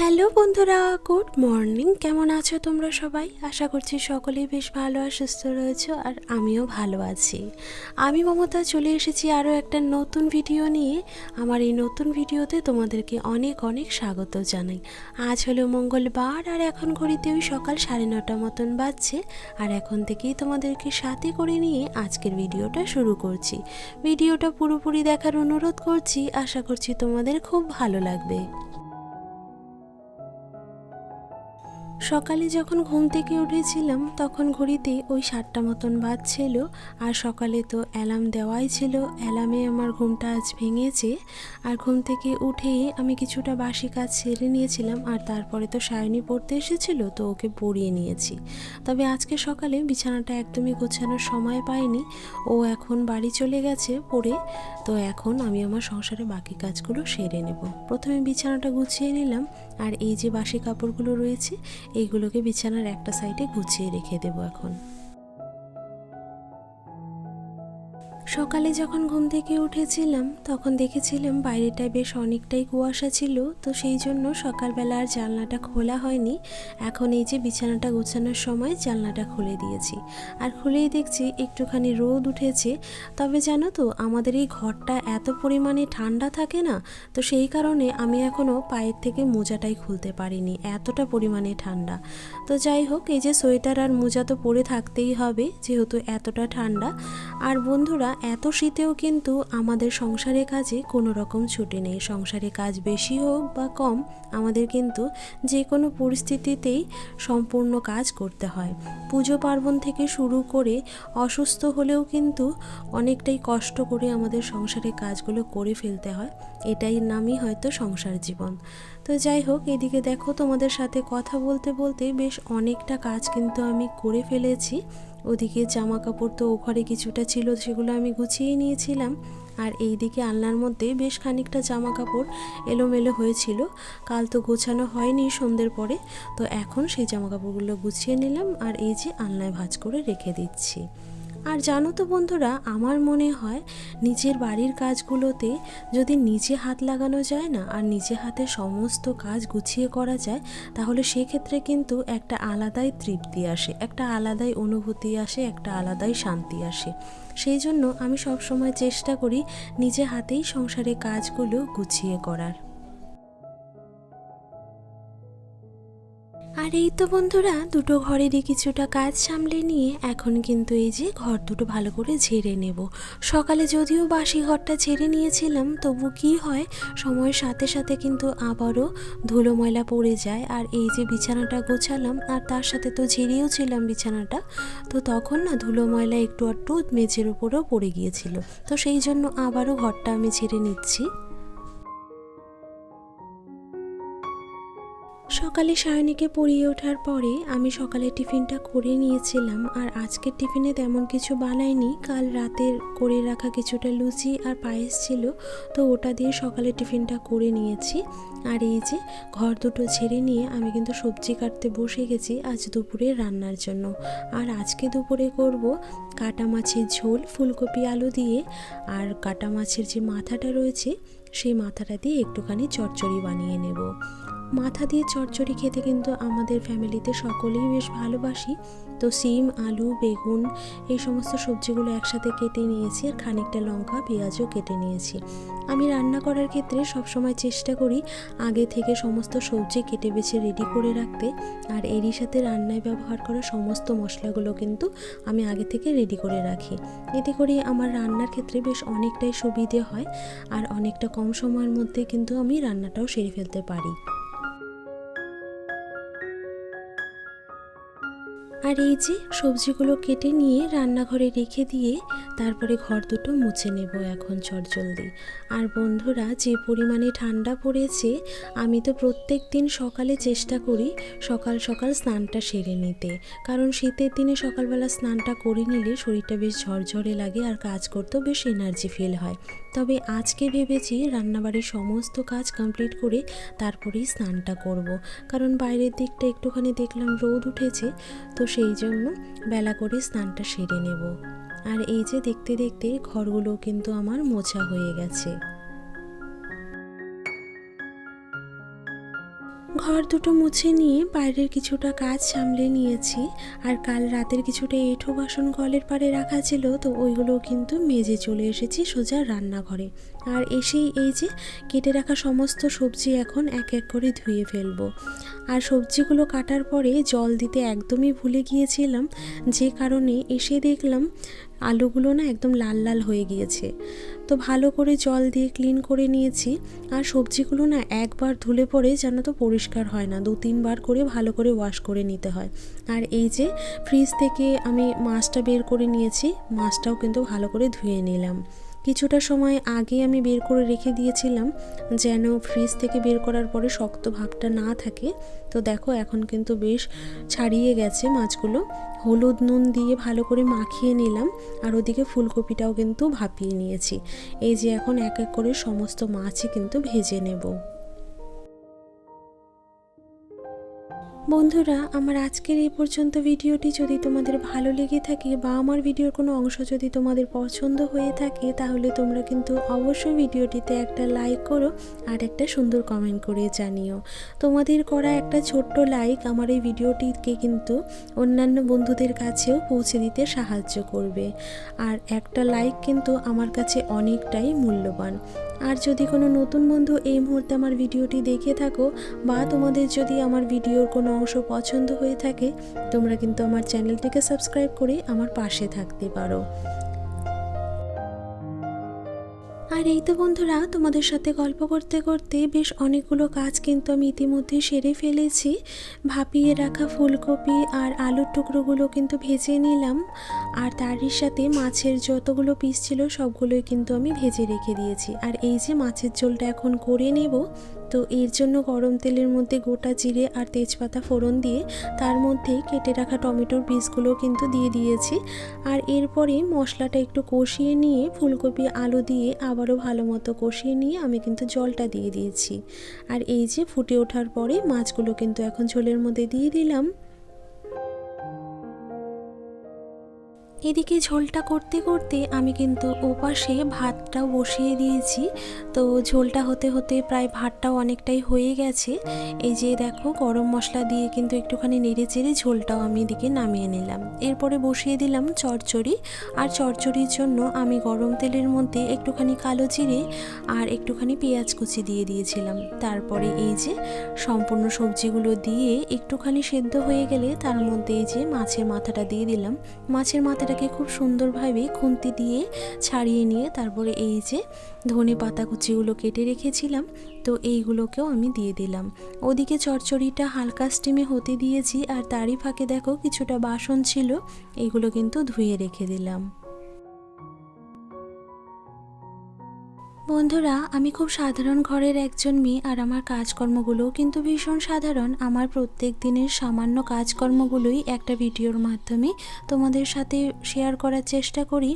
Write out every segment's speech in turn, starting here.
Hello বন্ধুরা, good morning. কেমন আছো তোমরা সবাই? আশা করছি সকলেই বেশ ভালো আর সুস্থ রয়েছো আর আমিও ভালো আছি। আমি মমতা চলে এসেছি আরও একটা নতুন ভিডিও নিয়ে। আমার এই নতুন ভিডিওতে তোমাদেরকে অনেক অনেক স্বাগত জানাই। আজ হলো মঙ্গলবার আর এখন ঘড়িতে ওই সকাল সাড়ে নটা মতন বাজছে। আর এখন থেকেই তোমাদেরকে সাথে করে নিয়ে আজকের ভিডিওটা শুরু করছি। ভিডিওটা পুরোপুরি দেখার অনুরোধ করছি। আশা করছি তোমাদের খুব ভালো লাগবে। সকালে যখন ঘুম থেকে উঠেছিলাম, তখন ঘড়িতে ওই সাতটা মতন বাজছিল। আর সকালে তো অ্যালার্ম দেওয়াই ছিল। অ্যালার্মে আমার ঘুমটা আজ ভেঙেছে। আর ঘুম থেকে উঠেই আমি কিছুটা বাসি কাজ সেরে নিয়েছিলাম। আর তারপরে তো সায়নী পড়তে এসেছিল, তো ওকে পড়িয়ে নিয়েছি। তবে আজকে সকালে বিছানাটা একদমই গোছানোর সময় পাইনি। ও এখন বাড়ি চলে গেছে পড়ে। তো এখন আমি আমার সংসারে বাকি কাজগুলো সেরে নেব। প্রথমে বিছানাটা গুছিয়ে নিলাম। আর এই যে বাসি কাপড়গুলো রয়েছে এইগুলোকে বিছানার একটা সাইডে গুছিয়ে রেখে দেবো এখন। সকালে যখন ঘুম থেকে উঠেছিলাম, তখন দেখেছিলাম বাইরেটায় বেশ অনেকটাই কুয়াশা ছিল, তো সেই জন্য সকালবেলা আর জানলাটা খোলা হয়নি। এখন এই যে বিছানাটা গোছানোর সময় জানলাটা খুলে দিয়েছি। আর খুলেই দেখছি একটুখানি রোদ উঠেছে। তবে জানো তো, আমাদের এই ঘরটা এত পরিমাণে ঠান্ডা থাকে না, তো সেই কারণে আমি এখনও পায়ের থেকে মোজাটাই খুলতে পারিনি, এতটা পরিমাণে ঠান্ডা। তো যাই হোক, এই যে সোয়েটার আর মোজা তো পরে থাকতেই হবে, যেহেতু এতটা ঠান্ডা। আর বন্ধুরা এত শীতেও কিন্তু আমাদের সংসারের কাজে কোনো রকম ছুটি নেই। সংসারে কাজ বেশি হোক বা কম, আমাদের কিন্তু যে কোনো পরিস্থিতিতেই সম্পূর্ণ কাজ করতে হয়। পুজো পার্বণ থেকে শুরু করে অসুস্থ হলেও কিন্তু অনেকটাই কষ্ট করে আমাদের সংসারের কাজগুলো করে ফেলতে হয়। এটাই নামই হয়তো সংসার জীবন। তো যাই হোক, এদিকে দেখো তোমাদের সাথে কথা বলতে বলতে বেশ অনেকটা কাজ কিন্তু আমি করে ফেলেছি। ওদিকে জামা কাপড় তো ঘরে কিছুটা ছিল, সেগুলো আমি গুছিয়ে নিয়েছিলাম। আর এই দিকে আলনার মধ্যে বেশ খানিকটা জামা কাপড় এলোমেলো হয়েছিল। কাল তো গোছানো হয়নি সন্ধ্যের পরে, তো এখন সেই জামা কাপড়গুলো গুছিয়ে নিলাম আর এই যে আলনায় ভাজ করে রেখে দিচ্ছি। আর জানো তো বন্ধুরা, আমার মনে হয় নিজের বাড়ির কাজগুলোতে যদি নিজে হাত লাগানো যায় না আর নিজে হাতে সমস্ত কাজ গুছিয়ে করা যায়, তাহলে সেক্ষেত্রে কিন্তু একটা আলাদাই তৃপ্তি আসে, একটা আলাদাই অনুভূতি আসে, একটা আলাদাই শান্তি আসে। সেই জন্য আমি সবসময় চেষ্টা করি নিজে হাতেই সংসারে কাজগুলো গুছিয়ে করার। আর এই তো বন্ধুরা, দুটো ঘরেরই কিছুটা কাজ সামলে নিয়ে এখন কিন্তু এই যে ঘর দুটো ভালো করে ঝেড়ে নেব। সকালে যদিও বাসি ঘরটা ঝেড়ে নিয়েছিলাম, তবু কি হয়, সময়ের সাথে সাথে কিন্তু আবারও ধুলো ময়লা পড়ে যায়। আর এই যে বিছানাটা গোছালাম, আর তার সাথে তো ঝেড়েও ছিলাম বিছানাটা, তো তখন না ধুলো ময়লা একটু একটু মেঝের উপরেও পড়ে গিয়েছিল। তো সেই জন্য আবারও ঘরটা আমি ঝেড়ে নিচ্ছি। সকালে সায়নীকে পড়িয়ে ওঠার পরে আমি সকালে টিফিনটা করে নিয়েছিলাম, আর আজকের টিফিনে তেমন কিছু বানাইনি। কাল রাতের করে রাখা কিছুটা লুচি আর পায়েস ছিল, তো ওটা দিয়ে সকালে টিফিনটা করে নিয়েছি। আর এই যে ঘর দুটো ছেড়ে নিয়ে আমি কিন্তু সবজি কাটতে বসে গেছি আজ দুপুরে রান্নার জন্য। আর আজকে দুপুরে করব কাটা মাছের ঝোল, ফুলকপি, আলু দিয়ে। আর কাটা মাছের যে মাথাটা রয়েছে, সেই মাথাটা দিয়ে একটুখানি চচ্চড়ি বানিয়ে নেব। মাথা দিয়ে চচ্চড়ি খেতে কিন্তু আমাদের ফ্যামিলিতে সকলেই বেশ ভালোবাসি। তো সিম, আলু, বেগুন এই সমস্ত সবজিগুলো একসাথে কেটে নিয়েছি আর খানিকটা লঙ্কা, পেঁয়াজও কেটে নিয়েছি। আমি রান্না করার ক্ষেত্রে সবসময় চেষ্টা করি আগে থেকে সমস্ত সবজি কেটে বেছে রেডি করে রাখতে। আর এরই সাথে রান্নায় ব্যবহার করা সমস্ত মশলাগুলো কিন্তু আমি আগে থেকে রেডি করে রাখি। এতে করে আমার রান্নার ক্ষেত্রে বেশ অনেকটাই সুবিধে হয় আর অনেকটা কম সময়ের মধ্যে কিন্তু আমি রান্নাটাও সেরে ফেলতে পারি। আর এই যে সবজিগুলো কেটে নিয়ে রান্নাঘরে রেখে দিয়ে তারপরে ঘর দুটো মুছে নেব এখন চটজলদি। আর বন্ধুরা, যে পরিমাণে ঠান্ডা পড়েছে, আমি তো প্রত্যেক দিন সকালে চেষ্টা করি সকাল সকাল স্নানটা সেরে নিতে। কারণ শীতের দিনে সকালবেলা স্নানটা করে নিলে শরীরটা বেশ ঝরঝরে লাগে আর কাজ করতেও বেশ এনার্জি ফিল হয়। তবে আজকে ভেবেছি রান্নাবাড়ির সমস্ত কাজ কমপ্লিট করে তারপরেই স্নানটা করব। কারণ বাইরের দিকটা একটুখানি দেখলাম রোদ উঠেছে, তো সেই জন্য বেলা করে স্নানটা সেরে নেব। আর এই যে দেখতে দেখতে ঘরগুলো কিন্তু আমার মোছা হয়ে গেছে। ঘর দুটো মুছে নিয়ে বাইরের কিছুটা কাজ সামলে নিয়েছি। আর কাল রাতের কিছুটা এঁঠো বাসন কলের পাড়ে রাখা ছিল, তো ওইগুলো কিন্তু মেজে চলে এসেছি সোজা রান্নাঘরে। আর এসেই এই যে কেটে রাখা সমস্ত সবজি এখন এক এক করে ধুয়ে ফেলব। আর সবজিগুলো কাটার পরে জল দিতে একদমই ভুলে গিয়েছিলাম, যে কারণে এসে দেখলাম আলুগুলো না একদম লাল লাল হয়ে গিয়েছে। তো ভালো করে জল দিয়ে ক্লিন করে নিয়েছি। আর সবজিগুলো না একবার ধুলে পরে যেন তো পরিষ্কার হয় না। দু তিনবার করে ভালো করে ওয়াশ করে নিতে হয়। আর এই যে ফ্রিজ থেকে আমি মাছটা বের করে নিয়েছি, মাছটাও কিন্তু ভালো করে ধুয়ে নিলাম। কিছুটা সময় আগে আমি বের করে রেখে দিয়েছিলাম, যেন ফ্রিজ থেকে বের করার পরে শক্ত ভাবটা না থাকে। তো দেখো, এখন কিন্তু বেশ ছাড়িয়ে গেছে মাছগুলো। হলুদ নুন দিয়ে ভালো করে মাখিয়ে নিলাম, আর ওদিকে ফুলকপিটাও কিন্তু ভাপিয়ে নিয়েছি। এই যে এখন এক এক করে সমস্ত মাছই কিন্তু ভেজে নেব। বন্ধুরা, আমার আজকের এই পর্যন্ত ভিডিওটি যদি তোমাদের ভালো লেগে থাকে বা আমার ভিডিওর কোনো অংশ যদি তোমাদের পছন্দ হয়ে থাকে, তাহলে তোমরা কিন্তু অবশ্যই ভিডিওটিতে একটা লাইক করো আর একটা সুন্দর কমেন্ট করে জানিও। তোমাদের করা একটা ছোট্ট লাইক আমার এই ভিডিওটিকে কিন্তু অন্যান্য বন্ধুদের কাছেও পৌঁছে দিতে সাহায্য করবে। আর একটা লাইক কিন্তু আমার কাছে অনেকটাই মূল্যবান। আর যদি কোনো নতুন বন্ধু এই মুহূর্তে আমার ভিডিওটি দেখে থাকো বা তোমাদের যদি আমার ভিডিওর কোনো অংশ পছন্দ হয়ে থাকে, তোমরা কিন্তু আমার চ্যানেলটিকে সাবস্ক্রাইব করে আমার পাশে থাকতে পারো। আর এই তো বন্ধুরা, তোমাদের সাথে গল্প করতে করতে বেশ অনেকগুলো কাজ কিন্তু আমি ইতিমধ্যে সেরে ফেলেছি। ভাপিয়ে রাখা ফুলকপি আর আলুর টুকরোগুলো কিন্তু ভেজে নিলাম। আর তারই সাথে মাছের যতগুলো পিস ছিল, সবগুলোই কিন্তু আমি ভেজে রেখে দিয়েছি। আর এই যে মাছের ঝোলটা এখন করে নেব তো এর জন্য গরম তেলের মধ্যে গোটা জিরে আর তেজপাতা ফোড়ন দিয়ে তার মধ্যে কেটে রাখা টমেটোর পিসগুলো কিন্তু দিয়ে দিয়েছি। আর এরপরে মশলাটা একটু কষিয়ে নিয়ে ফুলকপি, আলু দিয়ে আবারও ভালো মতো কষিয়ে নিয়ে আমি কিন্তু জলটা দিয়ে দিয়েছি। আর এই যে ফুটে ওঠার পরে মাছগুলো কিন্তু এখন ঝোলের মধ্যে দিয়ে দিলাম। এদিকে ঝোলটা করতে করতে আমি কিন্তু ওপাশে ভাতটাও বসিয়ে দিয়েছি। তো ঝোলটা হতে হতে প্রায় ভাতটাও অনেকটাই হয়ে গেছে। এই যে দেখো গরম মশলা দিয়ে কিন্তু একটুখানি নেড়ে চেড়ে ঝোলটাও আমি এদিকে নামিয়ে নিলাম। এরপরে বসিয়ে দিলাম চচ্চড়ি আর চচ্চড়ির জন্য আমি গরম তেলের মধ্যে একটুখানি কালো জিরে আর একটুখানি পেঁয়াজ কুচি দিয়ে দিয়েছিলাম। তারপরে এই যে সম্পূর্ণ সবজিগুলো দিয়ে একটুখানি সেদ্ধ হয়ে গেলে তার মধ্যে এই যে মাছের মাথাটা দিয়ে দিলাম। মাছের মাথাটা এটাকে খুব সুন্দরভাবে খুন্তি দিয়ে ছাড়িয়ে নিয়ে তারপরে এই যে ধনে পাতা কুচিগুলো কেটে রেখেছিলাম, তো এইগুলোকেও আমি দিয়ে দিলাম। ওদিকে চচ্চড়িটা হালকা স্টিমে হতে দিয়েছি আর তারই ফাঁকে দেখো কিছুটা বাসন ছিল এইগুলো কিন্তু ধুয়ে রেখে দিলাম। বন্ধুরা, আমি খুব সাধারণ ঘরের একজন মেয়ে আর আমার কাজকর্মগুলোও কিন্তু ভীষণ সাধারণ। আমার প্রত্যেক দিনের সামান্য কাজকর্মগুলোই একটা ভিডিওর মাধ্যমে তোমাদের সাথে শেয়ার করার চেষ্টা করি।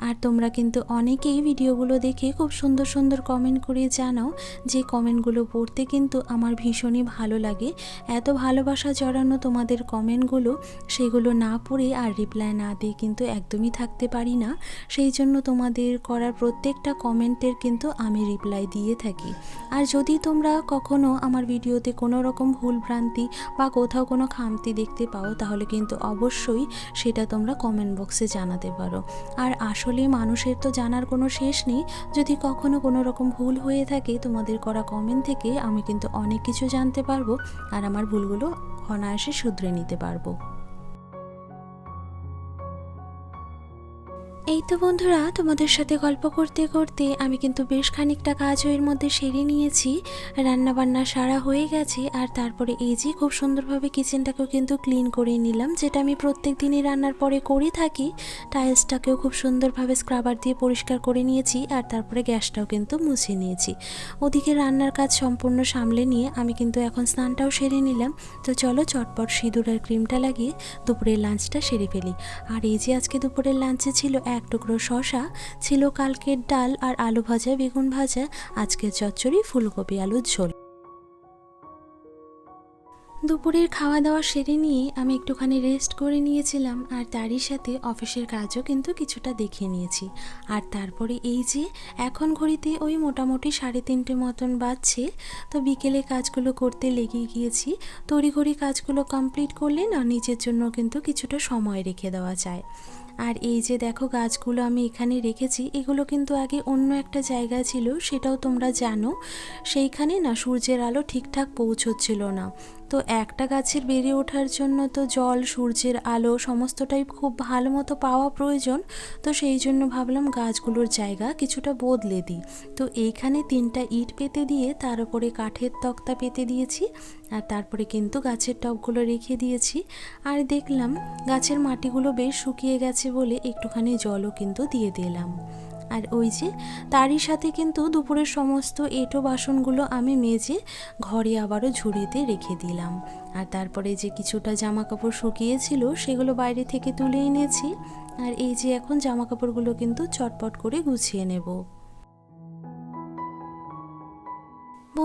আর তোমরা কিন্তু অনেকেই ভিডিওগুলো দেখে খুব সুন্দর সুন্দর কমেন্ট করে জানাও। যে কমেন্টগুলো পড়তে কিন্তু আমার ভীষণই ভালো লাগে। এত ভালোবাসা জড়ানো তোমাদের কমেন্টগুলো সেগুলো না পড়ে আর রিপ্লাই না দিয়ে কিন্তু একদমই থাকতে পারি না। সেই জন্য তোমাদের করার প্রত্যেকটা কমেন্টের কিন্তু আমি রিপ্লাই দিয়ে থাকি। আর যদি তোমরা কখনো আমার ভিডিওতে কোনো রকম ভুল ভ্রান্তি বা কোথাও কোনো খামতি দেখতে পাও, তাহলে কিন্তু অবশ্যই সেটা তোমরা কমেন্ট বক্সে জানাতে পারো। আর আসলে মানুষের তো জানার কোনো শেষ নেই। যদি কখনো কোনো রকম ভুল হয়ে থাকে তোমাদের করা কমেন্ট থেকে, আমি কিন্তু অনেক কিছু জানতে পারব। আর আমার ভুলগুলো অনায়াসে শুধরে নিতে পারব। এই তো বন্ধুরা, তোমাদের সাথে গল্প করতে করতে আমি কিন্তু বেশ খানিকটা কাজ এর মধ্যে সেরে নিয়েছি। রান্না বান্না সারা হয়ে গেছে, আর তারপরে এই যে খুব সুন্দরভাবে কিচেনটাকেও কিন্তু ক্লিন করে নিলাম, যেটা আমি প্রত্যেক দিনই রান্নার পরে করে থাকি। টাইলসটাকেও খুব সুন্দরভাবে স্ক্রাবার দিয়ে পরিষ্কার করে নিয়েছি, আর তারপরে গ্যাসটাও কিন্তু মুছে নিয়েছি। ওদিকে রান্নার কাজ সম্পূর্ণ সামলে নিয়ে আমি কিন্তু এখন স্নানটাও সেরে নিলাম। তো চলো চটপট সিঁদুর আর ক্রিমটা লাগিয়ে দুপুরের লাঞ্চটা সেরে ফেলি। আর এই যে আজকে দুপুরের লাঞ্চে ছিল এক টুকরো শশা ছিল কালকের ডাল আর আলু ভাজা, বেগুন ভাজা, আজকের চচ্চড়ি, ফুলকপি, আলুর ঝোল। দুপুরের খাওয়া দাওয়া সেরে নিয়ে আমি একটুখানি রেস্ট করে নিয়েছিলাম আর তারই সাথে অফিসের কাজও কিন্তু কিছুটা দেখিয়ে নিয়েছি। আর তারপরে এই যে, এখন ঘড়িতে ওই মোটামুটি সাড়ে তিনটে মতন বাজছে, তো বিকেলে কাজগুলো করতে লেগে গিয়েছি। তড়িঘড়ি কাজগুলো কমপ্লিট করলে না, নিজের জন্য কিন্তু কিছুটা সময় রেখে দেওয়া যায়। আর এই যে দেখো গাছগুলো আমি এখানে রেখেছি, এগুলো কিন্তু আগে অন্য একটা জায়গা ছিল, সেটাও তোমরা জানো। সেইখানে না সূর্যের আলো ঠিকঠাক পৌঁছচ্ছিল না। তো একটা গাছের বেড়ে ওঠার জন্য তো জল, সূর্যের আলো সমস্তটাই খুব ভালো মতো পাওয়া প্রয়োজন। তো সেই জন্য ভাবলাম গাছগুলোর জায়গা কিছুটা বদলে দিই। তো এইখানে তিনটা ইট পেতে দিয়ে তার উপরে কাঠের তক্তা পেতে দিয়েছি আর তারপরে কিন্তু গাছের টবগুলো রেখে দিয়েছি। আর দেখলাম গাছের মাটিগুলো বেশ শুকিয়ে গেছে বলে একটুখানি জলও কিন্তু দিয়ে দিলাম। আর ওই যে তারই সাথে কিন্তু দুপুরের সমস্ত এঁটো বাসনগুলো আমি মেজে ঘরে আবারও ঝুড়িতে রেখে দিলাম। আর তারপরে যে কিছুটা জামা কাপড় শুকিয়েছিল সেগুলো বাইরে থেকে তুলে এনেছি। আর এই যে এখন জামা কাপড়গুলো কিন্তু চটপট করে গুছিয়ে নেব।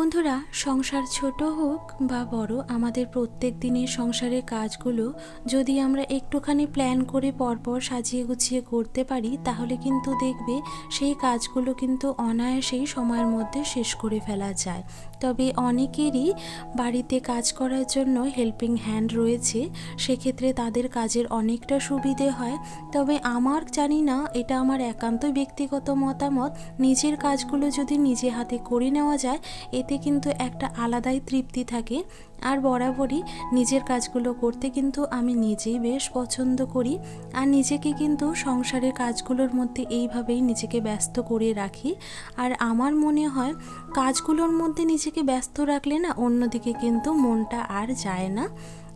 বন্ধুরা, সংসার ছোট হোক বা বড়, আমাদের প্রত্যেক দিনের সংসারের কাজগুলো যদি আমরা একটুখানি প্ল্যান করে পরপর সাজিয়ে গুছিয়ে করতে পারি, তাহলে কিন্তু দেখবে সেই কাজগুলো কিন্তু অনায়াসেই সময়ের মধ্যে শেষ করে ফেলা যায়। তবে অনেকেরই বাড়িতে কাজ করার জন্য হেল্পিং হ্যান্ড রয়েছে। সেক্ষেত্রে তাদের কাজের অনেকটা সুবিধে হয়। তবে আমার জানি না, এটা আমার একান্ত ব্যক্তিগত মতামত। নিজের কাজগুলো যদি নিজে হাতে করে নেওয়া যায়, এতে কিন্তু একটা আলাদাই তৃপ্তি থাকে। আর বরাবরই নিজের কাজগুলো করতে কিন্তু আমি নিজেই বেশ পছন্দ করি। আর নিজেকে কিন্তু সংসারের কাজগুলোর মধ্যে এইভাবেই নিজেকে ব্যস্ত করে রাখি। আর আমার মনে হয়, কাজগুলোর মধ্যে নিজেকে ব্যস্ত রাখলে না অন্যদিকে কিন্তু মনটা আর যায় না।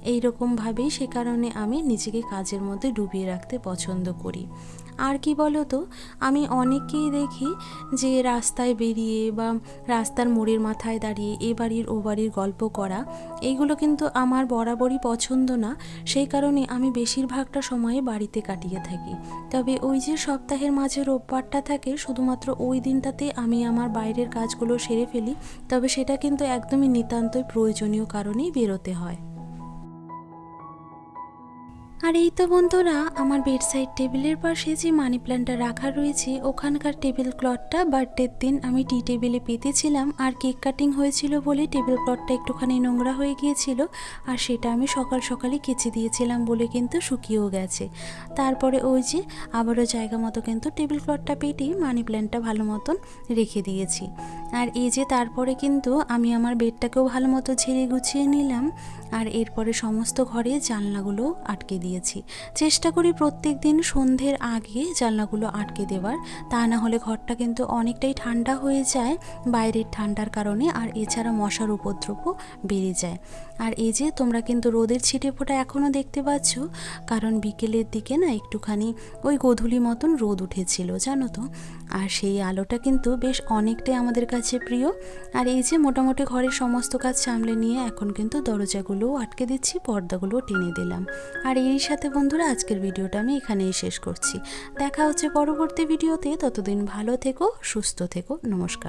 এই রকমভাবেই সে কারণে আমি নিজেকে কাজের মধ্যে ডুবিয়ে রাখতে পছন্দ করি। আর কি বলো তো আমি অনেককেই দেখি যে রাস্তায় বেরিয়ে বা রাস্তার মোড়ের মাথায় দাঁড়িয়ে এ বাড়ির ও বাড়ির গল্প করা এইগুলো কিন্তু আমার বরাবরই পছন্দ না। সেই কারণে আমি বেশিরভাগটা সময়ে বাড়িতে কাটিয়ে থাকি। তবে ওই যে সপ্তাহের মাঝে রোববারটা থাকে, শুধুমাত্র ওই দিনটাতে আমি আমার বাইরের কাজগুলো সেরে ফেলি। তবে সেটা কিন্তু একদমই নিতান্তই প্রয়োজনীয় কারণেই বেরোতে হয়। আর এই তো বন্ধুরা, আমার বেডসাইড টেবিলের পাশে যে মানি প্ল্যান্টটা রাখা রয়েছে, ওখানকার টেবিল ক্লথটা বার্থডের দিন আমি টি টেবিলে পেতেছিলাম। আর কেক কাটিং হয়েছিল বলে টেবিল ক্লথটা একটুখানি নোংরা হয়ে গিয়েছিল, আর সেটা আমি সকাল সকালে কেচে দিয়েছিলাম বলে কিন্তু শুকিয়েও গেছে। তারপরে ওই যে আবারও জায়গা মতো কিন্তু টেবিল ক্লথটা পেটেই মানি প্ল্যান্টটা ভালো মতন রেখে দিয়েছি। আর এই যে তারপরে কিন্তু আমি আমার বেডটাকেও ভালো মতো ঝেড়ে গুছিয়ে নিলাম, আর এরপরে সমস্ত ঘরে জানলাগুলো আটকে দিয়েছি। চেষ্টা করি প্রত্যেক দিন সন্ধ্যের আগে জানলাগুলো আটকে দেওয়ার। তা না হলে ঘরটা কিন্তু অনেকটাই ঠান্ডা হয়ে যায়, বাইরের ঠান্ডার কারণে আর এছাড়া মশার উপদ্রবও বেড়ে যায়। আর এই যে তোমরা কিন্তু রোদের ছিটে ফোটা এখনও দেখতে পাচ্ছ, কারণ বিকেলের দিকে না একটুখানি ওই গোধূলি মতন রোদ উঠেছিল, জানো তো? আর সেই আলোটা কিন্তু বেশ অনেকটাই আমাদের কাছে প্রিয়। আর এই যে মোটামুটি ঘরের সমস্ত কাজ সামলে নিয়ে এখন কিন্তু দরজাগুলোও আটকে দিচ্ছি, পর্দাগুলোও টেনে দিলাম। আর এরই সাথে বন্ধুরা, আজকের ভিডিওটা আমি এখানেই শেষ করছি। দেখা হচ্ছে পরবর্তী ভিডিওতে। ততদিন ভালো থেকো, সুস্থ থেকো। নমস্কার।